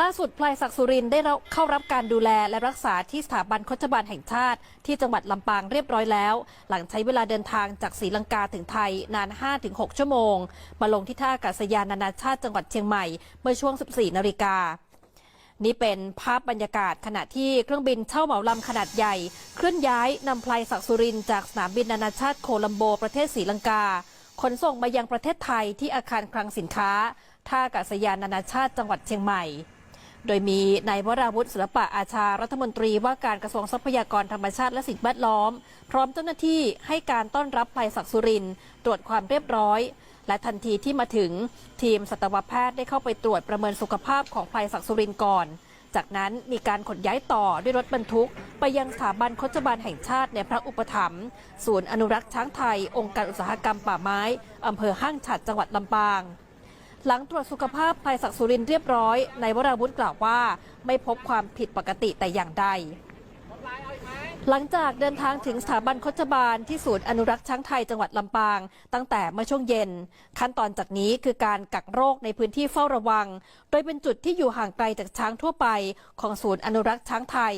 ล่าสุดพลายศักดิ์สุรินได้เข้ารับการดูแลและรักษาที่สถาบันโฆษบาลแห่งชาติ ที่จังหวัดลำปางเรียบร้อยแล้ว หลังใช้เวลาเดินทางจากศรีลังกาถึงไทยนาน 5-6 ชั่วโมง มาลงที่ท่าอากาศยานนานาชาติจังหวัดเชียงใหม่เมื่อช่วง 14 นาฬิกานี่เป็นภาพบรรยากาศขณะที่เครื่องบินเช่าเหมาลำขนาดใหญ่ เคลื่อนย้ายนำพลายศักสุรินจากสนามบินนานาชาติโคลัมโบประเทศศรีลังกา ขนส่งมายังประเทศไทยที่อาคารคลังสินค้า ท่าอากาศยานนานาชาติจังหวัดเชียงใหม่ โดยมีนายวราวุฒิศิลปะอาชารัฐมนตรีว่าการกระทรวงทรัพยากรธรรมชาติและสิ่งแวดล้อม พร้อมเจ้าหน้าที่ให้การต้อนรับพลายศักสุรินตรวจความเรียบร้อย และทันทีที่มาถึง ทีมสัตวแพทย์ได้เข้าไปตรวจประเมินสุขภาพของพลายศักสุรินก่อน จากนั้นมีการขนย้ายต่อด้วยรถบรรทุก ไปยังสถาบันโฆษบาลแห่งชาติในพระอุปถัมภ์ศูนย์อนุรักษ์ช้างไทย องค์การอุตสาหกรรมป่าไม้อำเภอห้างฉัดจังหวัดลำปาง หลังตรวจสุขภาพพลายศักสุรินเรียบร้อยนายวราวุฒิกล่าวว่า ไม่พบความผิดปกติแต่อย่างใด หลังจากเดินทางถึงสถาบันโฆษบาลที่ศูนย์อนุรักษ์ช้างไทยจังหวัดลำปาง ตั้งแต่เมื่อช่วงเย็น ขั้นตอนจากนี้คือการกักโรคในพื้นที่เฝ้าระวัง โดยเป็นจุดที่อยู่ห่างไกลจากช้างทั่วไป ของศูนย์อนุรักษ์ช้างไทย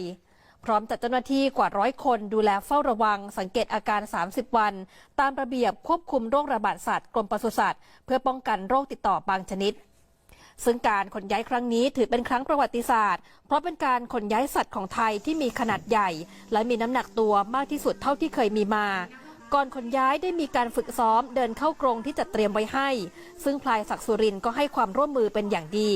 พร้อมจัดเจ้าหน้าที่กว่าร้อยคนดูแลเฝ้าระวัง สังเกตอาการ 30 วัน ตามระเบียบควบคุมโรคระบาดสัตว์กรมปศุสัตว์ เพื่อป้องกันโรคติดต่อบางชนิด ซึ่งการขนย้ายครั้งนี้ถือเป็นครั้งประวัติศาสตร์ เพราะเป็นการขนย้ายสัตว์ของไทยที่มีขนาดใหญ่ และมีน้ำหนักตัวมากที่สุดเท่าที่เคยมีมาก่อนขนย้ายได้มีการฝึกซ้อมเดินเข้ากรงที่จัดเตรียมไว้ให้ ซึ่งพลายศักดิ์สุรินก็ให้ความร่วมมือเป็นอย่างดี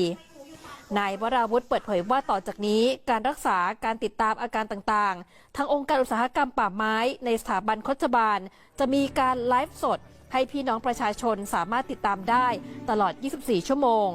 นายวราวุธเปิดเผยว่าต่อจากนี้การรักษาการติดตามอาการต่างๆ ทางองค์การอุตสาหกรรมป่าไม้ ในสถาบันคชบาล จะมีการไลฟ์สด ให้พี่น้องประชาชนสามารถติดตามได้ตลอด 24 ชั่วโมง